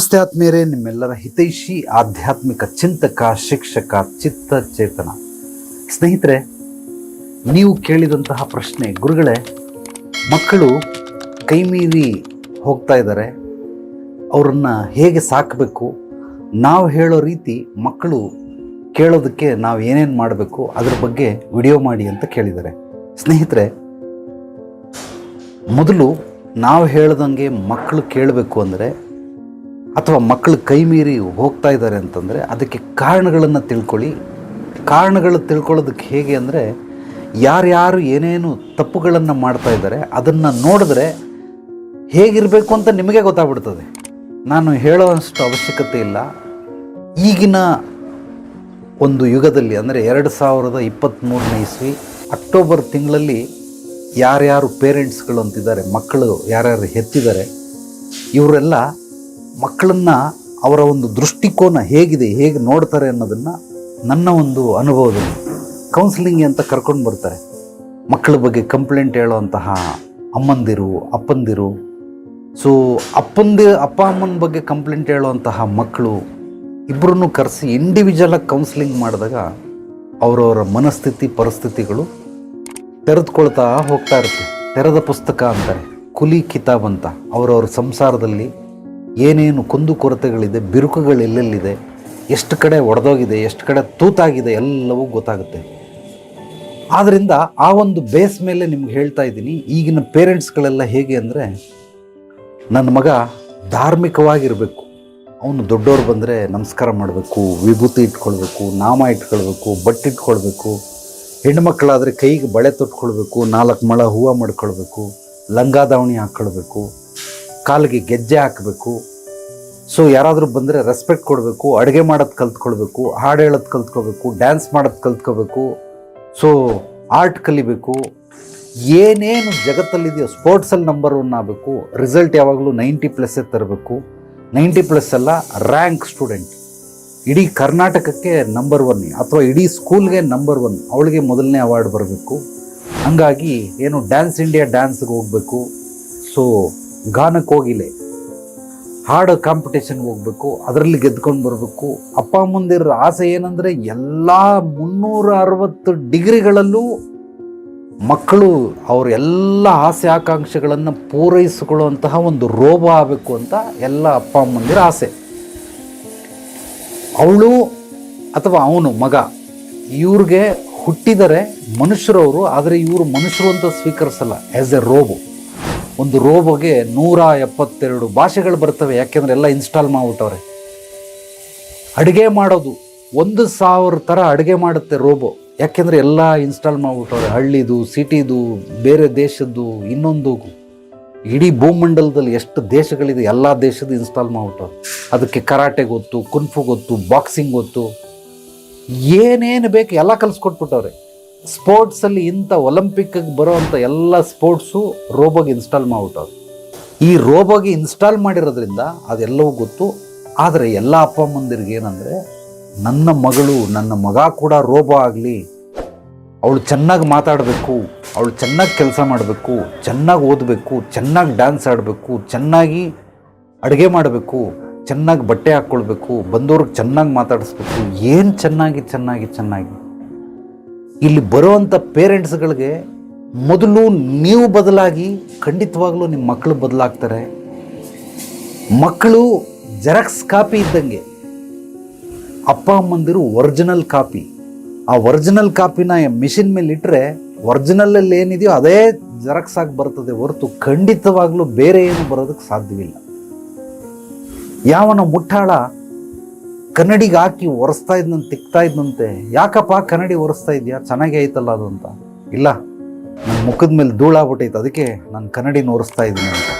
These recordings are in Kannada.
ನಮಸ್ತೆ ಆತ್ಮೀಯರೇ, ನಿಮ್ಮೆಲ್ಲರ ಹಿತೈಷಿ ಆಧ್ಯಾತ್ಮಿಕ ಚಿಂತಕ, ಶಿಕ್ಷಕ ಚಿತ್ತ ಚೇತನ ಸ್ನೇಹಿತರೆ, ನೀವು ಕೇಳಿದಂತಹ ಪ್ರಶ್ನೆ, ಗುರುಗಳೇ, ಮಕ್ಕಳು ಕೈಮೀರಿ ಹೋಗ್ತಾ ಇದ್ದಾರೆ. ಅವರನ್ನು ಹೇಗೆ ಸಾಕಬೇಕು? ನಾವು ಹೇಳೋ ರೀತಿ ಮಕ್ಕಳು ಕೇಳೋದಕ್ಕೆ ನಾವು ಏನೇನು ಮಾಡಬೇಕು? ಅದ್ರ ಬಗ್ಗೆ ವಿಡಿಯೋ ಮಾಡಿ ಅಂತ ಕೇಳಿದ್ದಾರೆ. ಸ್ನೇಹಿತರೆ, ಮೊದಲು ನಾವು ಹೇಳ್ದಂಗೆ ಮಕ್ಕಳು ಕೇಳಬೇಕು ಅಂದರೆ ಅಥವಾ ಮಕ್ಕಳು ಕೈ ಮೀರಿ ಹೋಗ್ತಾ ಇದ್ದಾರೆ ಅಂತಂದರೆ ಅದಕ್ಕೆ ಕಾರಣಗಳನ್ನು ತಿಳ್ಕೊಳ್ಳಿ. ಕಾರಣಗಳು ತಿಳ್ಕೊಳ್ಳೋದಕ್ಕೆ ಹೇಗೆ ಅಂದರೆ ಯಾರ್ಯಾರು ಏನೇನು ತಪ್ಪುಗಳನ್ನು ಮಾಡ್ತಾ ಇದ್ದಾರೆ ಅದನ್ನು ನೋಡಿದ್ರೆ ಹೇಗಿರಬೇಕು ಅಂತ ನಿಮಗೆ ಗೊತ್ತಾಗ್ಬಿಡ್ತದೆ. ನಾನು ಹೇಳೋಷ್ಟು ಅವಶ್ಯಕತೆ ಇಲ್ಲ. ಈಗಿನ ಒಂದು ಯುಗದಲ್ಲಿ ಅಂದರೆ ಎರಡು ಸಾವಿರದ ಇಪ್ಪತ್ತ್ಮೂರನೇ ಇಸ್ವಿ ಅಕ್ಟೋಬರ್ ತಿಂಗಳಲ್ಲಿ ಯಾರ್ಯಾರು ಪೇರೆಂಟ್ಸ್ಗಳು ಅಂತಿದ್ದಾರೆ, ಮಕ್ಕಳು ಯಾರ್ಯಾರು ಹೆತ್ತಿದ್ದಾರೆ, ಇವರೆಲ್ಲ ಮಕ್ಕಳನ್ನು ಅವರ ಒಂದು ದೃಷ್ಟಿಕೋನ ಹೇಗಿದೆ, ಹೇಗೆ ನೋಡ್ತಾರೆ ಅನ್ನೋದನ್ನು ನನ್ನ ಒಂದು ಅನುಭವದಲ್ಲಿ ಕೌನ್ಸಿಲಿಂಗ್ ಅಂತ ಕರ್ಕೊಂಡು ಬರ್ತಾರೆ. ಮಕ್ಕಳ ಬಗ್ಗೆ ಕಂಪ್ಲೇಂಟ್ ಹೇಳುವಂತಹ ಅಮ್ಮಂದಿರು, ಅಪ್ಪಂದಿರು. ಸೊ ಅಪ್ಪಂದಿ, ಅಪ್ಪ ಅಮ್ಮನ ಬಗ್ಗೆ ಕಂಪ್ಲೇಂಟ್ ಹೇಳುವಂತಹ ಮಕ್ಕಳು ಇಬ್ಬರನ್ನು ಕರೆಸಿ ಇಂಡಿವಿಜುವಲಾಗಿ ಕೌನ್ಸಿಲಿಂಗ್ ಮಾಡಿದಾಗ ಅವರವರ ಮನಸ್ಥಿತಿ, ಪರಿಸ್ಥಿತಿಗಳು ತೆರೆದುಕೊಳ್ತಾ ಹೋಗ್ತಾ ಇರುತ್ತೆ. ತೆರೆದ ಪುಸ್ತಕ ಅಂತಾರೆ, ಕುಲಿ ಕಿತಾಬ್ ಅಂತ. ಅವರವ್ರ ಸಂಸಾರದಲ್ಲಿ ಏನೇನು ಕುಂದು ಕೊರತೆಗಳಿದೆ, ಬಿರುಕುಗಳು ಎಲ್ಲೆಲ್ಲಿದೆ, ಎಷ್ಟು ಕಡೆ ಒಡೆದೋಗಿದೆ, ಎಷ್ಟು ಕಡೆ ತೂತಾಗಿದೆ, ಎಲ್ಲವೂ ಗೊತ್ತಾಗುತ್ತೆ. ಆದ್ದರಿಂದ ಆ ಒಂದು ಬೇಸ್ ಮೇಲೆ ನಿಮ್ಗೆ ಹೇಳ್ತಾ ಇದ್ದೀನಿ, ಈಗಿನ ಪೇರೆಂಟ್ಸ್ಗಳೆಲ್ಲ ಹೇಗೆ ಅಂದರೆ, ನನ್ನ ಮಗ ಧಾರ್ಮಿಕವಾಗಿರಬೇಕು. ಅವನು ದೊಡ್ಡವ್ರು ಬಂದರೆ ನಮಸ್ಕಾರ ಮಾಡಬೇಕು, ವಿಭೂತಿ ಇಟ್ಕೊಳ್ಬೇಕು, ನಾಮ ಇಟ್ಕೊಳ್ಬೇಕು, ಬಟ್ಟೆ ಇಟ್ಕೊಳ್ಬೇಕು ಹೆಣ್ಮಕ್ಳಾದರೆ ಕೈಗೆ ಬಳೆ ತೊಟ್ಕೊಳ್ಬೇಕು, ನಾಲ್ಕು ಮಳ ಹೂವು ಮಾಡ್ಕೊಳ್ಬೇಕು, ಲಂಗ ದಾವಣಿ ಹಾಕ್ಕೊಳ್ಬೇಕು ಕಾಲಿಗೆ ಗೆಜ್ಜೆ ಹಾಕಬೇಕು. ಸೊ ಯಾರಾದರೂ ಬಂದರೆ ರೆಸ್ಪೆಕ್ಟ್ ಕೊಡಬೇಕು, ಅಡುಗೆ ಮಾಡೋದು ಕಲ್ತ್ಕೊಳ್ಬೇಕು, ಹಾಡು ಹೇಳೋದು ಕಲ್ತ್ಕೋಬೇಕು ಡ್ಯಾನ್ಸ್ ಮಾಡೋದು ಕಲ್ತ್ಕೋಬೇಕು ಸೊ ಆರ್ಟ್ ಕಲಿಬೇಕು. ಏನೇನು ಜಗತ್ತಲ್ಲಿದೆಯೋ ಸ್ಪೋರ್ಟ್ಸಲ್ಲಿ ನಂಬರ್ ಒನ್ ಆಗಬೇಕು. ರಿಸಲ್ಟ್ ಯಾವಾಗಲೂ ನೈಂಟಿ ಪ್ಲಸ್ಸೇ ತರಬೇಕು. ನೈಂಟಿ ಪ್ಲಸ್ ಅಲ್ಲ ರ್ಯಾಂಕ್ ಸ್ಟೂಡೆಂಟ್ ಇಡೀ ಕರ್ನಾಟಕಕ್ಕೆ ನಂಬರ್ ಒನ್ ಅಥವಾ ಇಡೀ ಸ್ಕೂಲ್ಗೆ ನಂಬರ್ ಒನ್ ಅವಳಿಗೆ ಮೊದಲನೇ ಅವಾರ್ಡ್ ಬರಬೇಕು. ಹಂಗಾಗಿ ಏನು ಡ್ಯಾನ್ಸ್ ಇಂಡಿಯಾ ಡ್ಯಾನ್ಸ್ಗೆ ಹೋಗಬೇಕು. ಸೊ ಗಾನಕ್ಕೆ ಹೋಗಿಲ್ಲ. ಹಾಡು ಕಾಂಪಿಟೇಷನ್ಗೆ ಹೋಗಬೇಕು, ಅದರಲ್ಲಿ ಗೆದ್ಕೊಂಡು ಬರಬೇಕು. ಅಪ್ಪ ಅಮ್ಮಂದಿರ ಆಸೆ ಏನಂದರೆ ಎಲ್ಲ ಮುನ್ನೂರ ಅರವತ್ತು ಡಿಗ್ರಿಗಳಲ್ಲೂ ಮಕ್ಕಳು ಅವ್ರ ಎಲ್ಲ ಆಸೆ ಆಕಾಂಕ್ಷೆಗಳನ್ನು ಪೂರೈಸಿಕೊಳ್ಳುವಂತಹ ಒಂದು ರೋಬ ಆಗಬೇಕು ಅಂತ ಎಲ್ಲ ಅಪ್ಪ ಅಮ್ಮಂದಿರ ಆಸೆ. ಅವಳು ಅಥವಾ ಅವನು ಮಗ, ಇವ್ರಿಗೆ ಹುಟ್ಟಿದರೆ ಮನುಷ್ಯರವರು, ಆದರೆ ಇವರು ಮನುಷ್ಯರು ಅಂತ ಸ್ವೀಕರಿಸಲ್ಲ ಆ್ಯಸ್ ಎ ರೋಬೋ ಒಂದು ರೋಬೋಗೆ ನೂರ ಎಪ್ಪತ್ತೆರಡು ಭಾಷೆಗಳು ಬರ್ತವೆ. ಯಾಕೆಂದರೆ ಎಲ್ಲ ಇನ್ಸ್ಟಾಲ್ ಮಾಡಿಬಿಟ್ಟವ್ರೆ. ಅಡುಗೆ ಮಾಡೋದು ಒಂದು ಸಾವಿರ ಥರ ಅಡುಗೆ ಮಾಡುತ್ತೆ ರೋಬೋ. ಯಾಕೆಂದರೆ ಎಲ್ಲ ಇನ್ಸ್ಟಾಲ್ ಮಾಡಿಬಿಟ್ಟವ್ರೆ. ಹಳ್ಳಿದು, ಸಿಟಿದು, ಬೇರೆ ದೇಶದ್ದು ಇನ್ನೊಂದು ಇಡೀ ಭೂಮಂಡಲದಲ್ಲಿ ಎಷ್ಟು ದೇಶಗಳಿದೆ, ಎಲ್ಲ ದೇಶದ್ದು ಇನ್ಸ್ಟಾಲ್ ಮಾಡಿಬಿಟ್ಟವ್ರೆ. ಅದಕ್ಕೆ ಕರಾಟೆ ಗೊತ್ತು, ಕುನ್ಫು ಗೊತ್ತು, ಬಾಕ್ಸಿಂಗ್ ಗೊತ್ತು. ಏನೇನು ಬೇಕು ಎಲ್ಲ ಕಲಿಸ್ಕೊಟ್ಬಿಟ್ಟವ್ರೆ. ಸ್ಪೋರ್ಟ್ಸಲ್ಲಿ ಇಂಥ ಒಲಿಂಪಿಕ್ಗೆ ಬರೋವಂಥ ಎಲ್ಲ ಸ್ಪೋರ್ಟ್ಸು ರೋಬೋಗೆ ಇನ್ಸ್ಟಾಲ್ ಮಾಡ್ಬಿಟ್ಟು ಈ ರೋಬೋಗೆ ಇನ್ಸ್ಟಾಲ್ ಮಾಡಿರೋದ್ರಿಂದ ಅದೆಲ್ಲವೂ ಗೊತ್ತು. ಆದರೆ ಎಲ್ಲ ಅಪ್ಪ ಅಮ್ಮಂದಿರಿಗೆ ಏನಂದರೆ, ನನ್ನ ಮಗಳು, ನನ್ನ ಮಗ ಕೂಡ ರೋಬೋ ಆಗಲಿ. ಅವಳು ಚೆನ್ನಾಗಿ ಮಾತಾಡಬೇಕು, ಅವಳು ಚೆನ್ನಾಗಿ ಕೆಲಸ ಮಾಡಬೇಕು, ಚೆನ್ನಾಗಿ ಓದಬೇಕು, ಚೆನ್ನಾಗಿ ಡ್ಯಾನ್ಸ್ ಆಡಬೇಕು, ಚೆನ್ನಾಗಿ ಅಡುಗೆ ಮಾಡಬೇಕು, ಚೆನ್ನಾಗಿ ಬಟ್ಟೆ ಹಾಕ್ಕೊಳ್ಬೇಕು ಬಂದವ್ರಿಗೆ ಚೆನ್ನಾಗಿ ಮಾತಾಡಿಸ್ಬೇಕು, ಏನು ಚೆನ್ನಾಗಿ ಚೆನ್ನಾಗಿ ಚೆನ್ನಾಗಿ. ಇಲ್ಲಿ ಬರುವಂಥ ಪೇರೆಂಟ್ಸ್ಗಳಿಗೆ ಮೊದಲು ನೀವು ಬದಲಾಗಿ ಖಂಡಿತವಾಗಲೂ ನಿಮ್ಮ ಮಕ್ಕಳು ಬದಲಾಗ್ತಾರೆ. ಮಕ್ಕಳು ಜೆರಾಕ್ಸ್ ಕಾಪಿ ಇದ್ದಂಗೆ. ಅಪ್ಪ, ಅಮ್ಮಂದಿರು ಒರಿಜಿನಲ್ ಕಾಪಿ. ಆ ಒರಿಜಿನಲ್ ಕಾಪಿನ ಮಿಷಿನ್ ಮೇಲೆ ಇಟ್ಟರೆ ಒರಿಜಿನಲಲ್ಲಿ ಏನಿದೆಯೋ ಅದೇ ಜೆರಾಕ್ಸ್ ಆಗಿ ಬರ್ತದೆ ಹೊರತು ಖಂಡಿತವಾಗ್ಲೂ ಬೇರೆ ಏನು ಬರೋದಕ್ಕೆ ಸಾಧ್ಯವಿಲ್ಲ. ಯಾವನ ಮುಟ್ಟಾಳ ಕನ್ನಡಿಗೆ ಹಾಕಿ ಒರೆಸ್ತಾ ಇದ್ದಂತೆ ತಿಕ್ತಾ ಇದ್ನಂತೆ. ಯಾಕಪ್ಪ ಕನ್ನಡಿ ಒರೆಸ್ತಾ ಇದೆಯಾ? ಚೆನ್ನಾಗಿ ಐತಲ್ಲ ಅದು ಅಂತ. ಇಲ್ಲ ನನ್ನ ಮುಖದ ಮೇಲೆ ಧೂಳಾಗ್ಬಿಟ್ಟೈತೆ ಅದಕ್ಕೆ ನಾನು ಕನ್ನಡಿನ ಒರೆಸ್ತಾ ಇದ್ದೀನಿ ಅಂತ.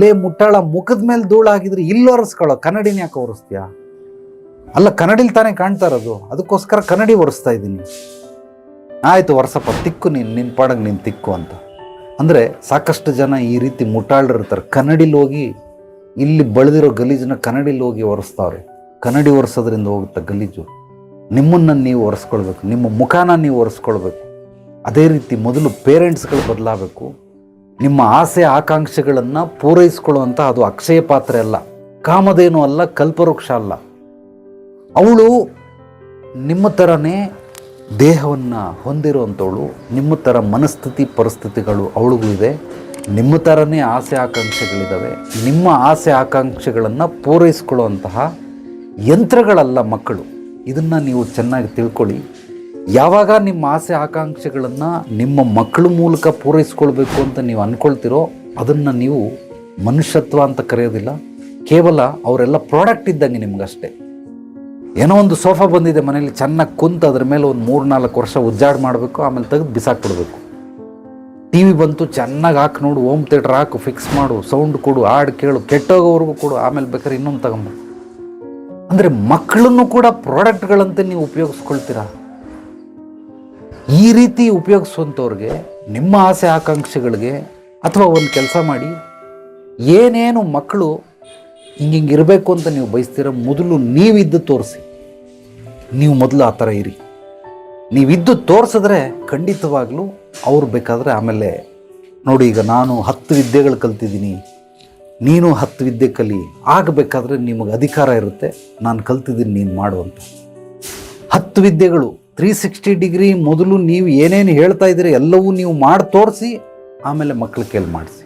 ಲೇ ಮುಟ್ಟಾಳ, ಮುಖದ ಮೇಲೆ ಧೂಳಾಗಿದ್ರೆ ಇಲ್ಲಿ ಒರೆಸ್ಕೊಳ್ಳೋ, ಕನ್ನಡಿನ ಯಾಕೆ ಒರೆಸ್ತೀಯಾ? ಅಲ್ಲ, ಕನ್ನಡಿಲಿ ತಾನೇ ಕಾಣ್ತಾ ಇರೋದು. ಅದಕ್ಕೋಸ್ಕರ ಕನ್ನಡಿ ಒರೆಸ್ತಾ ಇದ್ದೀನಿ. ಆಯಿತು ವರ್ಷಪ್ಪ ತಿಕ್ಕು ನೀನು ನಿನ್ನ ಪಾಡಂಗೆ ನೀನು ತಿಕ್ಕು ಅಂತ. ಅಂದರೆ ಸಾಕಷ್ಟು ಜನ ಈ ರೀತಿ ಮುಟ್ಟಾಳರಿರ್ತಾರೆ ಕನ್ನಡಿಲಿ ಹೋಗಿ ಇಲ್ಲಿ ಬಳದಿರೋ ಗಲೀಜನ್ನ ಕನ್ನಡಿಲಿ ಹೋಗಿ ಒರೆಸ್ತಾವ್ರೆ. ಕನ್ನಡಿ ಒರೆಸೋದ್ರಿಂದ ಹೋಗುತ್ತೆ ಗಲೀಜು. ನಿಮ್ಮನ್ನು ನೀವು ಒರೆಸ್ಕೊಳ್ಬೇಕು, ನಿಮ್ಮ ಮುಖಾನ ನೀವು ಒರೆಸ್ಕೊಳ್ಬೇಕು. ಅದೇ ರೀತಿ ಮೊದಲು ಪೇರೆಂಟ್ಸ್ಗಳು ಬದಲಾಗಬೇಕು. ನಿಮ್ಮ ಆಸೆ ಆಕಾಂಕ್ಷೆಗಳನ್ನು ಪೂರೈಸ್ಕೊಳ್ಳುವಂಥ ಅದು ಅಕ್ಷಯ ಪಾತ್ರೆ ಅಲ್ಲ ಕಾಮದೇನು ಅಲ್ಲ, ಕಲ್ಪವೃಕ್ಷ ಅಲ್ಲ. ಅವಳು ನಿಮ್ಮ ಥರನೇ ದೇಹವನ್ನು ಹೊಂದಿರುವಂಥವಳು ನಿಮ್ಮ ಥರ ಮನಸ್ಥಿತಿ ಪರಿಸ್ಥಿತಿಗಳು ಅವಳಿಗೂ ಇದೆ. ನಿಮ್ಮ ಥರನೇ ಆಸೆ ಆಕಾಂಕ್ಷೆಗಳಿದ್ದಾವೆ ನಿಮ್ಮ ಆಸೆ ಆಕಾಂಕ್ಷೆಗಳನ್ನು ಪೂರೈಸ್ಕೊಳ್ಳುವಂತಹ ಯಂತ್ರಗಳಲ್ಲ ಮಕ್ಕಳು. ಇದನ್ನು ನೀವು ಚೆನ್ನಾಗಿ ತಿಳ್ಕೊಳ್ಳಿ. ಯಾವಾಗ ನಿಮ್ಮ ಆಸೆ ಆಕಾಂಕ್ಷೆಗಳನ್ನು ನಿಮ್ಮ ಮಕ್ಕಳ ಮೂಲಕ ಪೂರೈಸ್ಕೊಳ್ಬೇಕು ಅಂತ ನೀವು ಅಂದ್ಕೊಳ್ತಿರೋ ಅದನ್ನು ನೀವು ಮನುಷ್ಯತ್ವ ಅಂತ ಕರೆಯೋದಿಲ್ಲ. ಕೇವಲ ಅವರೆಲ್ಲ ಪ್ರಾಡಕ್ಟ್ ಇದ್ದಂಗೆ ನಿಮಗಷ್ಟೇ. ಏನೋ ಒಂದು ಸೋಫಾ ಬಂದಿದೆ ಮನೇಲಿ, ಚೆನ್ನಾಗಿ ಕುಂತು ಅದ್ರ ಮೇಲೆ ಒಂದು ಮೂರು ನಾಲ್ಕು ವರ್ಷ ಉಜ್ಜಾಡ್ ಮಾಡಬೇಕು, ಆಮೇಲೆ ತೆಗೆದು ಬಿಸಾಕ್ಬಿಡ್ಬೇಕು. ಟಿ ವಿ ಬಂತು, ಚೆನ್ನಾಗಿ ಹಾಕಿ ನೋಡು ಹೋಮ್ ಥಿಯೇಟ್ರ್ ಹಾಕು ಫಿಕ್ಸ್ ಮಾಡು ಸೌಂಡ್ ಕೊಡು, ಹಾಡು ಕೇಳು, ಕೆಟ್ಟೋಗೋವರೆಗೂ ಕೊಡು, ಆಮೇಲೆ ಬೇಕಾದ್ರೆ ಇನ್ನೊಂದು ತಗೊಂಬ ಅಂದರೆ ಮಕ್ಕಳನ್ನು ಕೂಡ ಪ್ರಾಡಕ್ಟ್ಗಳಂತೆ ನೀವು ಉಪಯೋಗಿಸ್ಕೊಳ್ತೀರಾ? ಈ ರೀತಿ ಉಪಯೋಗಿಸುವಂಥವ್ರಿಗೆ, ನಿಮ್ಮ ಆಸೆ ಆಕಾಂಕ್ಷೆಗಳಿಗೆ ಅಥವಾ ಒಂದು ಕೆಲಸ ಮಾಡಿ, ಏನೇನು ಮಕ್ಕಳು ಹಿಂಗಿಂಗೆ ಇರಬೇಕು ಅಂತ ನೀವು ಬಯಸ್ತೀರ ಮೊದಲು ನೀವಿದ್ದು ತೋರಿಸಿ. ನೀವು ಮೊದಲು ಆ ಥರ ಇರಿ. ನೀವಿದ್ದು ತೋರಿಸಿದ್ರೆ ಖಂಡಿತವಾಗಲೂ ಅವ್ರು ಬೇಕಾದರೆ ಆಮೇಲೆ ನೋಡಿ ಈಗ ನಾನು ಹತ್ತು ವಿದ್ಯೆಗಳು ಕಲ್ತಿದ್ದೀನಿ. ನೀನು ಹತ್ತು ವಿದ್ಯೆ ಕಲಿ, ಆಗಬೇಕಾದ್ರೆ ನಿಮಗೆ ಅಧಿಕಾರ ಇರುತ್ತೆ. ನಾನು ಕಲ್ತಿದ್ದೀನಿ ನೀನು ಮಾಡುವಂತ ಹತ್ತು ವಿದ್ಯೆಗಳು ತ್ರೀ ಸಿಕ್ಸ್ಟಿ ಡಿಗ್ರಿ ಮೊದಲು ನೀವು ಏನೇನು ಹೇಳ್ತಾ ಇದ್ದೀರಿ ಎಲ್ಲವೂ ನೀವು ಮಾಡಿ ತೋರಿಸಿ, ಆಮೇಲೆ ಮಕ್ಕಳ ಕೇಳಿ ಮಾಡಿಸಿ.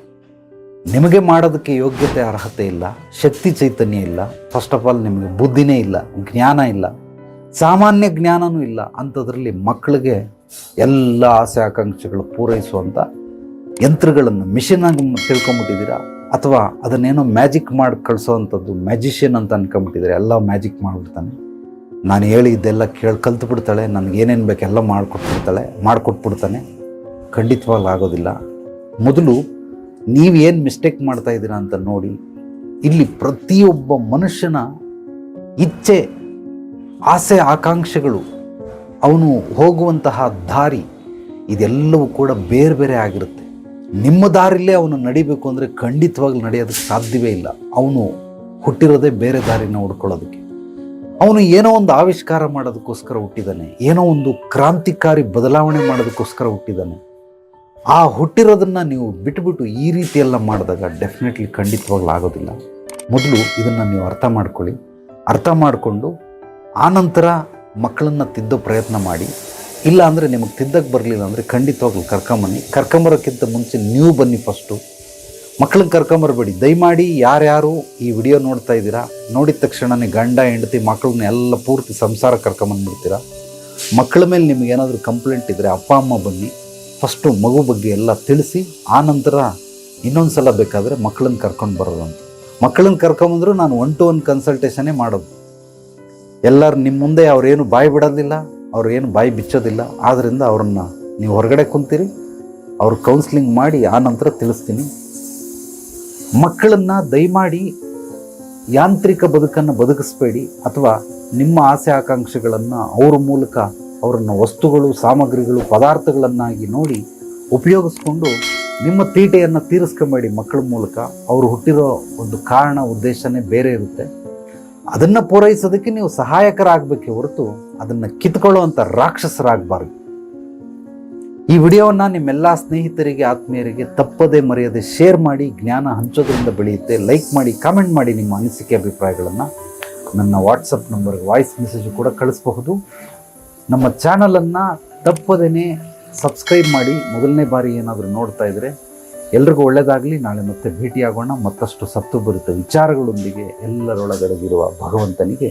ನಿಮಗೆ ಮಾಡೋದಕ್ಕೆ ಯೋಗ್ಯತೆ, ಅರ್ಹತೆ ಇಲ್ಲ, ಶಕ್ತಿ ಚೈತನ್ಯ ಇಲ್ಲ. ಫಸ್ಟ್ ಆಫ್ ಆಲ್ ನಿಮಗೆ ಬುದ್ಧಿನೇ ಇಲ್ಲ, ಜ್ಞಾನ ಇಲ್ಲ. ಸಾಮಾನ್ಯ ಜ್ಞಾನನೂ ಇಲ್ಲ. ಅಂಥದ್ರಲ್ಲಿ ಮಕ್ಕಳಿಗೆ ಎಲ್ಲ ಆಸೆ, ಆಕಾಂಕ್ಷೆಗಳು ಪೂರೈಸುವಂಥ ಯಂತ್ರಗಳನ್ನು ಮಿಷಿನಾಗಿ ತಿಳ್ಕೊಂಬಿಟ್ಟಿದ್ದೀರಾ? ಅಥವಾ ಅದನ್ನೇನೋ ಮ್ಯಾಜಿಕ್ ಮಾಡಿ ಕಳಿಸೋವಂಥದ್ದು ಮ್ಯಾಜಿಷಿಯನ್ ಅಂತ ಅನ್ಕೊಂಬಿಟ್ಟಿದ್ದಾರೆ. ಎಲ್ಲ ಮ್ಯಾಜಿಕ್ ಮಾಡಿಬಿಡ್ತಾನೆ. ನಾನು ಹೇಳಿ ಇದೆಲ್ಲ ಕೇಳಿ ಕಲ್ತು ಬಿಡ್ತಾಳೆ ನನಗೆ ಏನೇನು ಬೇಕು ಎಲ್ಲ ಮಾಡಿಕೊಟ್ಬಿಡ್ತಾಳೆ, ಮಾಡಿಕೊಟ್ಬಿಡ್ತಾನೆ. ಖಂಡಿತವಾಗ್ಲೂ ಆಗೋದಿಲ್ಲ. ಮೊದಲು ನೀವು ಏನು ಮಿಸ್ಟೇಕ್ ಮಾಡ್ತಾ ಇದ್ದೀರಾ ಅಂತ ನೋಡಿ, ಇಲ್ಲಿ ಪ್ರತಿಯೊಬ್ಬ ಮನುಷ್ಯನ ಇಚ್ಛೆ, ಆಸೆ, ಆಕಾಂಕ್ಷೆಗಳು, ಅವನು ಹೋಗುವಂತಹ ದಾರಿ ಇದೆಲ್ಲವೂ ಕೂಡ ಬೇರೆ ಬೇರೆ ಆಗಿರುತ್ತೆ. ನಿಮ್ಮ ದಾರಿಲೇ ಅವನು ನಡಿಬೇಕು ಅಂದರೆ ಖಂಡಿತವಾಗ್ಲೂ ನಡೆಯೋದಕ್ಕೆ ಸಾಧ್ಯವೇ ಇಲ್ಲ. ಅವನು ಹುಟ್ಟಿರೋದೇ ಬೇರೆ ದಾರಿನ ಹುಡ್ಕೊಳ್ಳೋದಕ್ಕೆ. ಅವನು ಏನೋ ಒಂದು ಆವಿಷ್ಕಾರ ಮಾಡೋದಕ್ಕೋಸ್ಕರ ಹುಟ್ಟಿದ್ದಾನೆ ಏನೋ ಒಂದು ಕ್ರಾಂತಿಕಾರಿ ಬದಲಾವಣೆ ಮಾಡೋದಕ್ಕೋಸ್ಕರ ಹುಟ್ಟಿದ್ದಾನೆ ಆ ಹುಟ್ಟಿರೋದನ್ನು ನೀವು ಬಿಟ್ಬಿಟ್ಟು ಈ ರೀತಿ ಎಲ್ಲ ಮಾಡಿದಾಗ ಡೆಫಿನೆಟ್ಲಿ ಖಂಡಿತವಾಗ್ಲೂ ಆಗೋದಿಲ್ಲ. ಮೊದಲು ಇದನ್ನು ನೀವು ಅರ್ಥ ಮಾಡ್ಕೊಳ್ಳಿ. ಅರ್ಥ ಮಾಡಿಕೊಂಡು ಆನಂತರ ಮಕ್ಕಳನ್ನು ತಿದ್ದೋ ಪ್ರಯತ್ನ ಮಾಡಿ. ಇಲ್ಲ ಅಂದರೆ ನಿಮಗೆ ತಿದ್ದಕ್ಕೆ ಬರಲಿಲ್ಲ ಅಂದರೆ ಖಂಡಿತವಾಗ್ಲು ಕರ್ಕೊಂಬನ್ನಿ. ಕರ್ಕೊಂಬರೋಕ್ಕಿಂತ ಮುಂಚೆ ನೀವು ಬನ್ನಿ ಫಸ್ಟು ಮಕ್ಕಳನ್ನ ಕರ್ಕೊಂಬರಬೇಡಿ. ದಯಮಾಡಿ ಯಾರ್ಯಾರು ಈ ವಿಡಿಯೋ ನೋಡ್ತಾ ಇದ್ದೀರಾ, ನೋಡಿದ ತಕ್ಷಣನೇ ಗಂಡ, ಹೆಂಡತಿ ಮಕ್ಕಳನ್ನ ಎಲ್ಲ ಪೂರ್ತಿ ಸಂಸಾರ ಕರ್ಕೊಂಬಂದ್ಬಿಡ್ತೀರಾ? ಮಕ್ಕಳ ಮೇಲೆ ನಿಮ್ಗೆ ಏನಾದರೂ ಕಂಪ್ಲೇಂಟ್ ಇದ್ದರೆ ಅಪ್ಪ, ಅಮ್ಮ ಬನ್ನಿ. ಫಸ್ಟು ಮಗು ಬಗ್ಗೆ ಎಲ್ಲ ತಿಳಿಸಿ ಆನಂತರ ಇನ್ನೊಂದು ಸಲ ಬೇಕಾದರೆ ಮಕ್ಕಳನ್ನ ಕರ್ಕೊಂಡು ಬರೋದಂತ ಮಕ್ಕಳನ್ನ ಕರ್ಕೊಂಬಂದ್ರು ನಾನು ಒನ್ ಟು ಒನ್ ಕನ್ಸಲ್ಟೇಷನ್ನೇ ಮಾಡೋದು. ಎಲ್ಲರೂ ನಿಮ್ಮ ಮುಂದೆ ಅವರೇನು ಬಾಯಿ ಬಿಡೋದಿಲ್ಲ. ಅವ್ರು ಏನು ಬಾಯಿ ಬಿಚ್ಚೋದಿಲ್ಲ. ಆದ್ದರಿಂದ ಅವ್ರನ್ನ ನೀವು ಹೊರಗಡೆ ಕುಂತೀರಿ. ಅವ್ರ ಕೌನ್ಸ್ಲಿಂಗ್ ಮಾಡಿ ಆ ನಂತರ ತಿಳಿಸ್ತೀನಿ. ಮಕ್ಕಳನ್ನು ದಯಮಾಡಿ ಯಾಂತ್ರಿಕ ಬದುಕನ್ನು ಬದುಕಿಸ್ಬೇಡಿ ಅಥವಾ ನಿಮ್ಮ ಆಸೆ ಆಕಾಂಕ್ಷೆಗಳನ್ನು ಅವ್ರ ಮೂಲಕ ಅವರನ್ನು ವಸ್ತುಗಳು, ಸಾಮಗ್ರಿಗಳು, ಪದಾರ್ಥಗಳನ್ನಾಗಿ ನೋಡಿ ಉಪಯೋಗಿಸ್ಕೊಂಡು ನಿಮ್ಮ ತೀಟೆಯನ್ನು ತೀರಿಸ್ಕೊಂಬೇಡಿ ಮಕ್ಕಳ ಮೂಲಕ. ಅವರು ಹುಟ್ಟಿರೋ ಒಂದು ಕಾರಣ, ಉದ್ದೇಶನೇ ಬೇರೆ ಇರುತ್ತೆ. ಅದನ್ನು ಪೂರೈಸೋದಕ್ಕೆ ನೀವು ಸಹಾಯಕರಾಗಬೇಕೆ ಹೊರತು ಅದನ್ನು ಕಿತ್ಕೊಳ್ಳುವಂಥ ರಾಕ್ಷಸರಾಗಬಾರ್ದು. ಈ ವಿಡಿಯೋವನ್ನು ನಿಮ್ಮೆಲ್ಲ ಸ್ನೇಹಿತರಿಗೆ, ಆತ್ಮೀಯರಿಗೆ ತಪ್ಪದೆ ಮರೆಯದೆ ಶೇರ್ ಮಾಡಿ, ಜ್ಞಾನ ಹಂಚೋದ್ರಿಂದ ಬೆಳೆಯುತ್ತೆ. ಲೈಕ್ ಮಾಡಿ ಕಾಮೆಂಟ್ ಮಾಡಿ ನಿಮ್ಮ ಅನಿಸಿಕೆ, ಅಭಿಪ್ರಾಯಗಳನ್ನು ನನ್ನ ವಾಟ್ಸಪ್ ನಂಬರ್ಗೆ ವಾಯ್ಸ್ ಮೆಸೇಜ್ ಕೂಡ ಕಳಿಸಬಹುದು. ನಮ್ಮ ಚಾನಲನ್ನು ತಪ್ಪದೇ ಸಬ್ಸ್ಕ್ರೈಬ್ ಮಾಡಿ, ಮೊದಲನೇ ಬಾರಿ ಏನಾದರೂ ನೋಡ್ತಾ ಇದ್ದರೆ ಎಲ್ರಿಗೂ ಒಳ್ಳೆಯದಾಗಲಿ ನಾಳೆ ಮತ್ತೆ ಭೇಟಿಯಾಗೋಣ. ಮತ್ತಷ್ಟು ಸತ್ತು ಬರುತ್ತೆ ವಿಚಾರಗಳೊಂದಿಗೆ ಎಲ್ಲರೊಳಗಡೆಗಿರುವ ಭಗವಂತನಿಗೆ